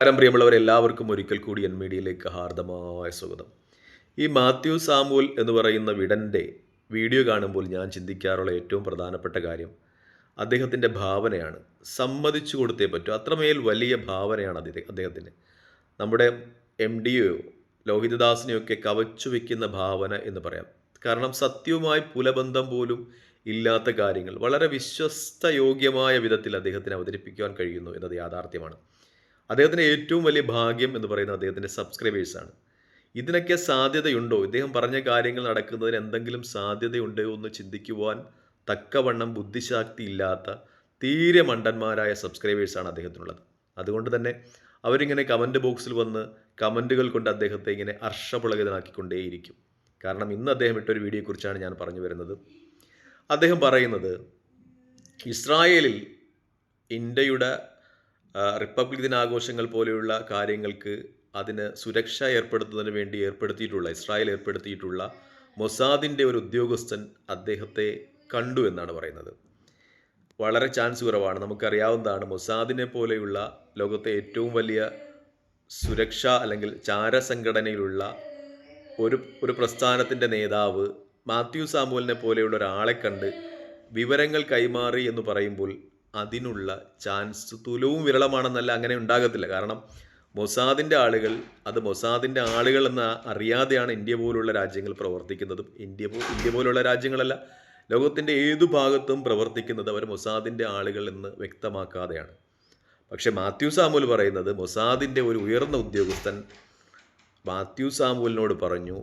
നമസ്കാരം പ്രിയമുള്ളവർ എല്ലാവർക്കും ഒരിക്കൽ കൂടി എൻ മീഡിയയിലേക്ക് ഹാർദമായ സ്വാഗതം. ഈ മാത്യു സാമുൽ എന്ന് പറയുന്ന വിടന്റെ വീഡിയോ കാണുമ്പോൾ ഞാൻ ചിന്തിക്കാറുള്ള ഏറ്റവും പ്രധാനപ്പെട്ട കാര്യം അദ്ദേഹത്തിന്റെ ഭാവനയാണ്. സമ്മതിച്ചു കൊടുത്തേ പറ്റൂ. അത്രമേൽ വലിയ ഭാവനയാണ് അദ്ദേഹ അദ്ദേഹത്തിന്. നമ്മുടെ എം ഡിയോ ലോഹിതദാസിനെയൊക്കെ കവച്ചു വയ്ക്കുന്ന ഭാവന എന്ന് പറയാം. കാരണം സത്യവുമായി പുലബന്ധം പോലും ഇല്ലാത്ത കാര്യങ്ങൾ വളരെ വിശ്വസ്തയോഗ്യമായ വിധത്തിൽ അദ്ദേഹത്തിന് അവതരിപ്പിക്കുവാൻ കഴിയുന്നു എന്നത് യാഥാർത്ഥ്യമാണ്. അദ്ദേഹത്തിന്റെ ഏറ്റവും വലിയ ഭാഗ്യം എന്ന് പറയുന്നത് അദ്ദേഹത്തിന്റെ സബ്സ്ക്രൈബേഴ്സാണ്. ഇതിനൊക്കെ സാധ്യതയുണ്ടോ? ഇദ്ദേഹം പറഞ്ഞ കാര്യങ്ങൾ നടക്കുന്നതിന് എന്തെങ്കിലും സാധ്യതയുണ്ടോ എന്ന് ചിന്തിക്കുവാൻ തക്കവണ്ണം ബുദ്ധിശക്തി ഇല്ലാത്ത തീരെ മണ്ടന്മാരായ സബ്സ്ക്രൈബേഴ്സാണ് അദ്ദേഹത്തിനുള്ളത്. അതുകൊണ്ട് തന്നെ അവരിങ്ങനെ കമന്റ് ബോക്സിൽ വന്ന് കമന്റുകൾ കൊണ്ട് അദ്ദേഹത്തെ ഇങ്ങനെ ഹർഷപുളകിതനാക്കിക്കൊണ്ടേയിരിക്കും. കാരണം ഇന്ന് അദ്ദേഹം ഇട്ടൊരു വീഡിയോയെക്കുറിച്ചാണ് ഞാൻ പറഞ്ഞു വരുന്നത്. അദ്ദേഹം പറയുന്നത് ഇസ്രായേലിൽ ഇന്ത്യയുടെ റിപ്പബ്ലിക് ദിനാഘോഷങ്ങൾ പോലെയുള്ള കാര്യങ്ങൾക്ക് അതിന് സുരക്ഷ ഏർപ്പെടുത്തുന്നതിന് വേണ്ടി ഏർപ്പെടുത്തിയിട്ടുള്ള ഇസ്രായേൽ ഏർപ്പെടുത്തിയിട്ടുള്ള മൊസാദിന്റെ ഒരു ഉദ്യോഗസ്ഥൻ അദ്ദേഹത്തെ കണ്ടു എന്നാണ് പറയുന്നത്. വളരെ ചാൻസ് കുറവാണ്. നമുക്കറിയാവുന്നതാണ് മൊസാദിനെ പോലെയുള്ള ലോകത്തെ ഏറ്റവും വലിയ സുരക്ഷ അല്ലെങ്കിൽ ചാരസംഘടനയിലുള്ള ഒരു ഒരു പ്രസ്ഥാനത്തിന്റെ നേതാവ് മാത്യു സാമുവലിനെ പോലെയുള്ള ഒരാളെ കണ്ട് വിവരങ്ങൾ കൈമാറി എന്ന് പറയുമ്പോൾ അതിനുള്ള ചാൻസ് തുലവും വിരളമാണെന്നല്ല അങ്ങനെ ഉണ്ടാകത്തില്ല. കാരണം മൊസാദിന്റെ ആളുകൾ അത് മൊസാദിന്റെ ആളുകൾ എന്ന അറിയാതെയാണ് ഇന്ത്യ പോലുള്ള രാജ്യങ്ങൾ പ്രവർത്തിക്കുന്നത്. ഇന്ത്യ ഇന്ത്യ പോലുള്ള രാജ്യങ്ങളല്ല. ലോകത്തിന്റെ ഏതു ഭാഗത്തും പ്രവർത്തിക്കുന്നത് അവർ മൊസാദിന്റെ ആളുകൾ എന്ന് വ്യക്തമാക്കാതെയാണ്. പക്ഷേ മാത്യു സാമുൽ പറയുന്നത് മൊസാദിന്റെ ഒരു ഉയർന്ന ഉദ്യോഗസ്ഥൻ മാത്യു സാമുവലിനോട് പറഞ്ഞു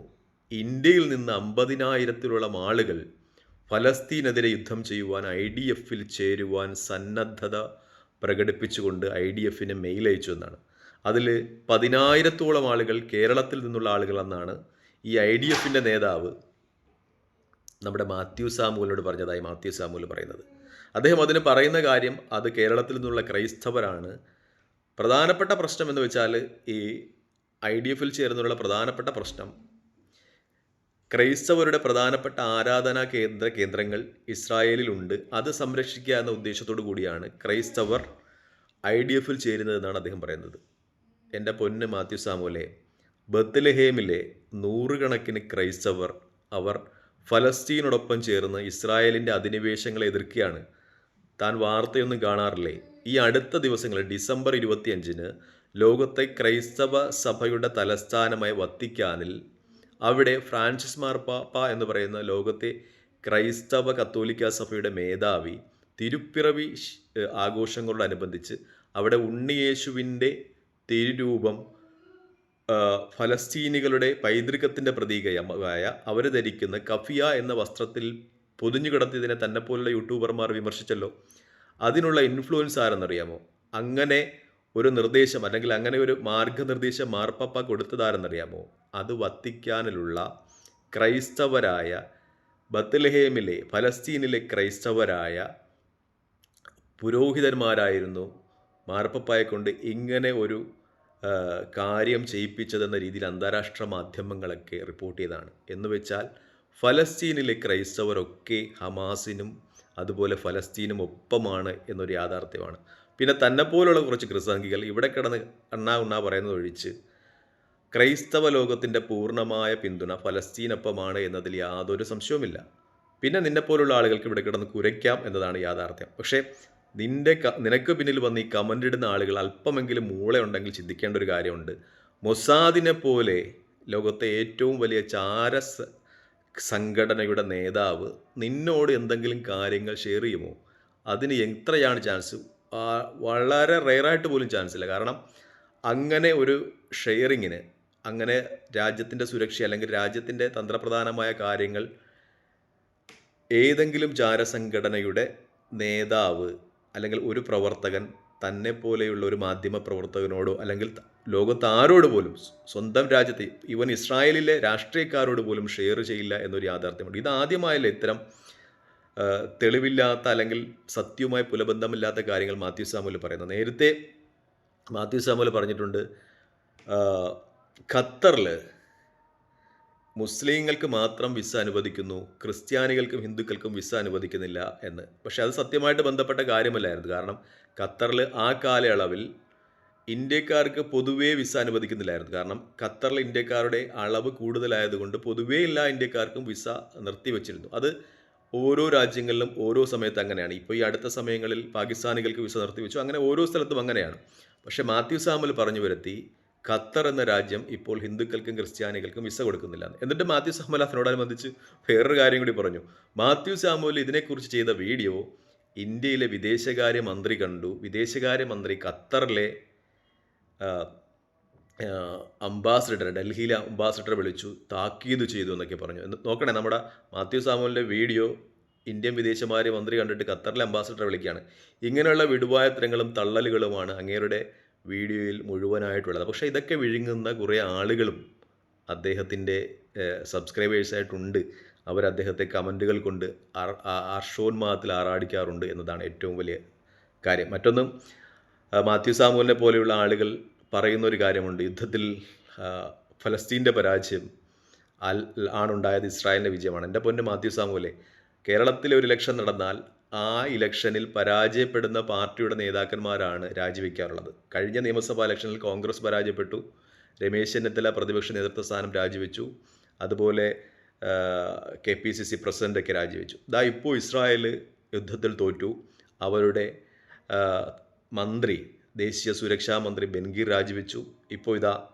ഇന്ത്യയിൽ നിന്ന് അമ്പതിനായിരത്തിലുള്ള ആളുകൾ ഫലസ്തീനെതിരെ യുദ്ധം ചെയ്യുവാൻ ഐ ഡി എഫിൽ ചേരുവാൻ സന്നദ്ധത പ്രകടിപ്പിച്ചുകൊണ്ട് ഐ ഡി എഫിന് മെയിൽ അയച്ചു എന്നാണ്. അതിൽ പതിനായിരത്തോളം ആളുകൾ കേരളത്തിൽ നിന്നുള്ള ആളുകളെന്നാണ് ഈ ഐ ഡി എഫിന്റെ നേതാവ് നമ്മുടെ മാത്യു സാമുവലിനോട് പറഞ്ഞതായി മാത്യു സാമുവൽ പറയുന്നത്. അദ്ദേഹം അതിന് പറയുന്ന കാര്യം അത് കേരളത്തിൽ നിന്നുള്ള ക്രൈസ്തവരാണ്. പ്രധാനപ്പെട്ട പ്രശ്നം എന്ന് വെച്ചാൽ ഈ ഐ ഡി എഫിൽ ചേർന്നുള്ള പ്രധാനപ്പെട്ട പ്രശ്നം ക്രൈസ്തവരുടെ പ്രധാനപ്പെട്ട ആരാധനാ കേന്ദ്ര കേന്ദ്രങ്ങൾ ഇസ്രായേലിലുണ്ട്. അത് സംരക്ഷിക്കുക എന്ന ഉദ്ദേശത്തോടു കൂടിയാണ് ക്രൈസ്തവർ ഐ ഡി എഫിൽ ചേരുന്നതെന്നാണ് അദ്ദേഹം പറയുന്നത്. എന്റെ പൊന്ന് മാത്യു സാമുലെ ബത്ലഹേമിലെ നൂറുകണക്കിന് ക്രൈസ്തവർ അവർ ഫലസ്തീനോടൊപ്പം ചേർന്ന് ഇസ്രായേലിന്റെ അധിനിവേശങ്ങളെ എതിർക്കുകയാണ്. താൻ വാർത്തയൊന്നും കാണാറില്ലേ? ഈ അടുത്ത ദിവസങ്ങളിൽ ഡിസംബർ ഇരുപത്തിയഞ്ചിന് ലോകത്തെ ക്രൈസ്തവ സഭയുടെ തലസ്ഥാനമായ വത്തിക്കാനിൽ അവിടെ ഫ്രാൻസിസ് മാർപ്പാപ്പ എന്ന് പറയുന്ന ലോകത്തെ ക്രൈസ്തവ കത്തോലിക്ക സഭയുടെ മേധാവി തിരുപ്പിറവി ആഘോഷങ്ങളോടനുബന്ധിച്ച് അവിടെ ഉണ്ണിയേശുവിന്റെ തിരുരൂപം ഫലസ്തീനികളുടെ പൈതൃകത്തിന്റെ പ്രതീകമായ അവർ ധരിക്കുന്ന കഫിയ എന്ന വസ്ത്രത്തിൽ പൊതിഞ്ഞു കിടത്തിയതിനെ തന്നെ പോലുള്ള യൂട്യൂബർമാർ വിമർശിച്ചല്ലോ. അതിനുള്ള ഇൻഫ്ലുവൻസ് ആരെന്നറിയാമോ? അങ്ങനെ ഒരു നിർദ്ദേശം അല്ലെങ്കിൽ അങ്ങനെ ഒരു മാർഗനിർദ്ദേശം മാർപ്പപ്പ കൊടുത്തതാരെന്നറിയാമോ? അത് വത്തിക്കാനിലുള്ള ക്രൈസ്തവരായ ബത്ലഹേമിലെ ഫലസ്തീനിലെ ക്രൈസ്തവരായ പുരോഹിതന്മാരായിരുന്നു മാർപ്പപ്പായെ കൊണ്ട് ഇങ്ങനെ ഒരു കാര്യം ചെയ്യിപ്പിച്ചതെന്ന രീതിയിൽ അന്താരാഷ്ട്ര മാധ്യമങ്ങളൊക്കെ റിപ്പോർട്ട് ചെയ്തതാണ്. എന്ന് വെച്ചാൽ ഫലസ്തീനിലെ ക്രൈസ്തവരൊക്കെ ഹമാസിനും അതുപോലെ ഫലസ്തീനും ഒപ്പമാണ് എന്നൊരു യാഥാർത്ഥ്യമാണ്. പിന്നെ തന്നെ പോലുള്ള കുറച്ച് ക്രിസ്താംഗികൾ ഇവിടെ കിടന്ന് അണ്ണാ ഉണ്ണാ പറയുന്നത് ഒഴിച്ച് ക്രൈസ്തവ ലോകത്തിന്റെ പൂർണമായ പിന്തുണ ഫലസ്തീനൊപ്പമാണ് എന്നതിൽ യാതൊരു സംശയവുമില്ല. പിന്നെ നിന്നെ പോലുള്ള ആളുകൾക്ക് ഇവിടെ കിടന്ന് കുരയ്ക്കാം എന്നതാണ് യാഥാർത്ഥ്യം. പക്ഷേ നിന്റെ നിനക്ക് പിന്നിൽ വന്ന് ഈ കമന്റ് ഇടുന്ന ആളുകൾ അല്പമെങ്കിലും മൂളയുണ്ടെങ്കിൽ ചിന്തിക്കേണ്ട ഒരു കാര്യമുണ്ട്. മൊസാദിനെ പോലെ ലോകത്തെ ഏറ്റവും വലിയ ചാര സംഘടനയുടെ നേതാവ് നിന്നോട് എന്തെങ്കിലും കാര്യങ്ങൾ ഷെയർ ചെയ്യുമോ? അതിന് എത്രയാണ് ചാൻസ് വളരെ റെയറായിട്ട് പോലും ചാൻസ് ഇല്ല. കാരണം അങ്ങനെ ഒരു ഷെയറിങ്ങിന് അങ്ങനെ രാജ്യത്തിന്റെ സുരക്ഷ അല്ലെങ്കിൽ രാജ്യത്തിന്റെ തന്ത്രപ്രധാനമായ കാര്യങ്ങൾ ഏതെങ്കിലും ചാരസംഘടനയുടെ നേതാവ് അല്ലെങ്കിൽ ഒരു പ്രവർത്തകൻ തന്നെ പോലെയുള്ള ഒരു മാധ്യമ പ്രവർത്തകനോടോ അല്ലെങ്കിൽ ലോകത്ത് ആരോട് പോലും സ്വന്തം രാജ്യത്തെ ഈവൻ ഇസ്രായേലിലെ രാഷ്ട്രീയക്കാരോട് പോലും ഷെയർ ചെയ്യില്ല എന്നൊരു യാഥാർത്ഥ്യമുണ്ട്. ഇത് ആദ്യമായല്ലേ ഇത്തരം തെളിവില്ലാത്ത അല്ലെങ്കിൽ സത്യവുമായി പുലബന്ധമില്ലാത്ത കാര്യങ്ങൾ മാത്യു സാമുൽ പറയുന്നത് നേരത്തെ മാത്യു സാമുൽ പറഞ്ഞിട്ടുണ്ട് ഖത്തറിൽ മുസ്ലിങ്ങൾക്ക് മാത്രം വിസ അനുവദിക്കുന്നു ക്രിസ്ത്യാനികൾക്കും ഹിന്ദുക്കൾക്കും വിസ അനുവദിക്കുന്നില്ല എന്ന്. പക്ഷെ അത് സത്യമായിട്ട് ബന്ധപ്പെട്ട കാര്യമല്ലായിരുന്നു. കാരണം ഖത്തറിൽ ആ കാലയളവിൽ ഇന്ത്യക്കാർക്ക് പൊതുവേ വിസ അനുവദിക്കുന്നില്ലായിരുന്നു. കാരണം ഖത്തറിൽ ഇന്ത്യക്കാരുടെ അളവ് കൂടുതലായതുകൊണ്ട് പൊതുവേ എല്ലാ ഇന്ത്യക്കാർക്കും വിസ നിർത്തിവെച്ചിരുന്നു. അത് ഓരോ രാജ്യങ്ങളിലും ഓരോ സമയത്ത് അങ്ങനെയാണ്. ഇപ്പോൾ ഈ അടുത്ത സമയങ്ങളിൽ പാകിസ്ഥാനികൾക്ക് വിസ നിർത്തിവെച്ചു. അങ്ങനെ ഓരോ സ്ഥലത്തും അങ്ങനെയാണ്. പക്ഷേ മാത്യു സാമൽ പറഞ്ഞു വരുത്തി ഖത്തർ എന്ന രാജ്യം ഇപ്പോൾ ഹിന്ദുക്കൾക്കും ക്രിസ്ത്യാനികൾക്കും വിസ കൊടുക്കുന്നില്ല. എന്നിട്ട് മാത്യു സാമുൽ അതിനോടനുബന്ധിച്ച് വേറൊരു കാര്യം കൂടി പറഞ്ഞു. മാത്യു സാമുൽ ഇതിനെക്കുറിച്ച് ചെയ്ത വീഡിയോ ഇന്ത്യയിലെ വിദേശകാര്യ മന്ത്രി കണ്ടു. വിദേശകാര്യ മന്ത്രി ഖത്തറിലെ അംബാസിഡർ ഡൽഹിയിലെ അംബാസിഡറെ വിളിച്ചു താക്കീത് ചെയ്തു എന്നൊക്കെ പറഞ്ഞു. നോക്കണേ നമ്മുടെ മാത്യു സാമുവിന്റെ വീഡിയോ ഇന്ത്യൻ വിദേശകാര്യ മന്ത്രി കണ്ടിട്ട് ഖത്തറിലെ അംബാസിഡറെ വിളിക്കുകയാണ്. ഇങ്ങനെയുള്ള വിടുവായത്തരങ്ങളും തള്ളലുകളുമാണ് അങ്ങേരുടെ വീഡിയോയിൽ മുഴുവനായിട്ടുള്ളത്. പക്ഷേ ഇതൊക്കെ വിഴുങ്ങുന്ന കുറേ ആളുകളും അദ്ദേഹത്തിന്റെ സബ്സ്ക്രൈബേഴ്സായിട്ടുണ്ട് അവർ അദ്ദേഹത്തെ കമന്റുകൾ കൊണ്ട് ഹർഷോന്മാദത്തിൽ ആറാടിക്കാറുണ്ട് എന്നതാണ് ഏറ്റവും വലിയ കാര്യം. മറ്റൊന്നും മാത്യു സാമുവിനെ പോലെയുള്ള ആളുകൾ പറയുന്ന ഒരു കാര്യമുണ്ട്. യുദ്ധത്തിൽ ഫലസ്തീന്റെ പരാജയം അൽ ആണുണ്ടായത് ഇസ്രായേലിന്റെ വിജയമാണ്. എന്റെ പൊന്ന് മാത്യു സാമുലെ കേരളത്തിൽ ഒരു ഇലക്ഷൻ നടന്നാൽ ആ ഇലക്ഷനിൽ പരാജയപ്പെടുന്ന പാർട്ടിയുടെ നേതാക്കന്മാരാണ് രാജിവെക്കാറുള്ളത്. കഴിഞ്ഞ നിയമസഭാ ഇലക്ഷനിൽ കോൺഗ്രസ് പരാജയപ്പെട്ടു രമേശ് ചെന്നിത്തല പ്രതിപക്ഷ നേതൃത്വ സ്ഥാനം രാജിവെച്ചു അതുപോലെ കെ പി സി സി പ്രസിഡന്റൊക്കെ രാജിവെച്ചു. ഇതാ ഇപ്പോൾ ഇസ്രായേൽ യുദ്ധത്തിൽ തോറ്റു. അവരുടെ മന്ത്രി ദേശീയ സുരക്ഷാ മന്ത്രി ബെൻഗീർ രാജിവെച്ചു. ഇപ്പോൾ ഇതാ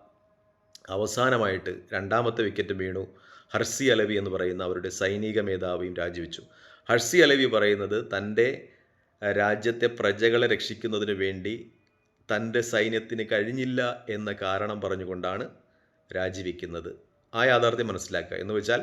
അവസാനമായിട്ട് രണ്ടാമത്തെ വിക്കറ്റ് വീണു ഹർസി അലവി എന്ന് പറയുന്ന അവരുടെ സൈനിക മേധാവിയും രാജിവെച്ചു. ഹർസി അലവി പറയുന്നത് തന്റെ രാജ്യത്തെ പ്രജകളെ രക്ഷിക്കുന്നതിന് വേണ്ടി തന്റെ സൈന്യത്തിന് കഴിഞ്ഞില്ല എന്ന കാരണം പറഞ്ഞുകൊണ്ടാണ് രാജിവെക്കുന്നത്. ആ യാഥാർത്ഥ്യം മനസ്സിലാക്കുക. എന്ന് വെച്ചാൽ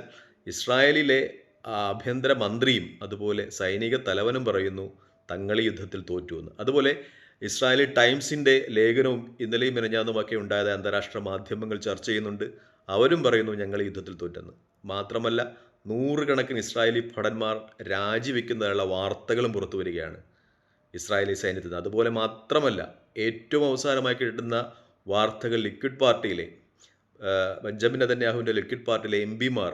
ഇസ്രായേലിലെ ആഭ്യന്തര മന്ത്രിയും അതുപോലെ സൈനിക തലവനും പറയുന്നു തങ്ങൾ യുദ്ധത്തിൽ തോറ്റു എന്ന്. അതുപോലെ ഇസ്രായേലി ടൈംസിന്റെ ലേഖനവും ഇന്നലെയും മിനഞ്ഞാന്നുമൊക്കെ ഉണ്ടായത് അന്താരാഷ്ട്ര മാധ്യമങ്ങൾ ചർച്ച ചെയ്യുന്നുണ്ട്. അവരും പറയുന്നു ഞങ്ങൾ യുദ്ധത്തിൽ തോറ്റെന്ന്. മാത്രമല്ല നൂറുകണക്കിന് ഇസ്രായേലി ഭടന്മാർ രാജിവെക്കുന്നതിനുള്ള വാർത്തകളും പുറത്തു വരികയാണ് ഇസ്രായേലി സൈന്യത്തിൽ നിന്ന്. അതുപോലെ മാത്രമല്ല ഏറ്റവും അവസാനമായി കിട്ടുന്ന വാർത്തകൾ ലിക്വിഡ് പാർട്ടിയിലെ ബെഞ്ചമിൻ അതന്യാഹുവിന്റെ ലിക്വിഡ് പാർട്ടിയിലെ എം പിമാർ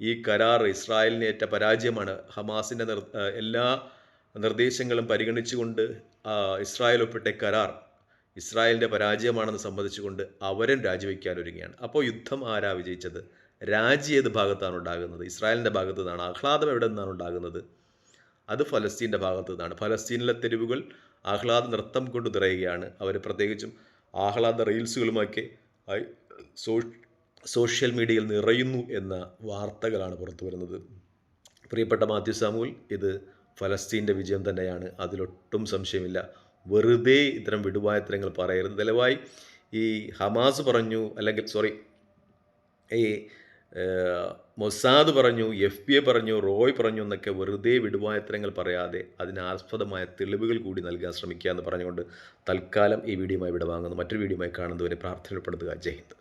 ഈ കരാർ ഇസ്രായേലിനേറ്റ പരാജയമാണ് ഹമാസിന്റെ എല്ലാ നിർദ്ദേശങ്ങളും പരിഗണിച്ചുകൊണ്ട് ഇസ്രായേൽ ഒപ്പിട്ട കരാർ ഇസ്രായേലിന്റെ പരാജയമാണെന്ന് സംബന്ധിച്ചുകൊണ്ട് അവരും രാജിവെക്കാൻ ഒരുങ്ങിയാണ് അപ്പോൾ യുദ്ധം ആരാ വിജയിച്ചത്? രാജി ഏത് ഭാഗത്താണ് ഉണ്ടാകുന്നത്? ഇസ്രായേലിന്റെ ഭാഗത്തു നിന്നാണ്? ആഹ്ലാദം എവിടെ നിന്നാണ് ഉണ്ടാകുന്നത്? അത് ഫലസ്തീന്റെ ഭാഗത്തു നിന്നാണ്. ഫലസ്തീനിലെ തെരുവുകൾ ആഹ്ലാദ നൃത്തം കൊണ്ട് നിറയുകയാണ്. അവർ പ്രത്യേകിച്ചും ആഹ്ലാദ റീൽസുകളുമൊക്കെ സോഷ്യൽ മീഡിയയിൽ നിറയുന്നു എന്ന വാർത്തകളാണ് പുറത്തു വരുന്നത് പ്രിയപ്പെട്ട മാത്യു സാമുൽ ഇത് ഫലസ്തീന്റെ വിജയം തന്നെയാണ്. അതിലൊട്ടും സംശയമില്ല. വെറുതെ ഇത്തരം വിടുവായത്തരങ്ങൾ പറയരുത്. ദയവായി ഈ ഹമാസ് പറഞ്ഞു അല്ലെങ്കിൽ സോറി ഈ മൊസാദ് പറഞ്ഞു എഫ് ബി എ പറഞ്ഞു റോയ് പറഞ്ഞു എന്നൊക്കെ വെറുതെ വിടുവായത്തരങ്ങൾ പറയാതെ അതിനാസ്പദമായ തെളിവുകൾ കൂടി നൽകാൻ ശ്രമിക്കുക എന്ന് പറഞ്ഞുകൊണ്ട് തൽക്കാലം ഈ വീഡിയോയുമായി വിടവാങ്ങുന്നു മറ്റൊരു വീഡിയോയുമായി കാണുന്നതുവരെ പ്രാർത്ഥനപ്പെടുത്തുക ജയ് ഹിന്ദ്.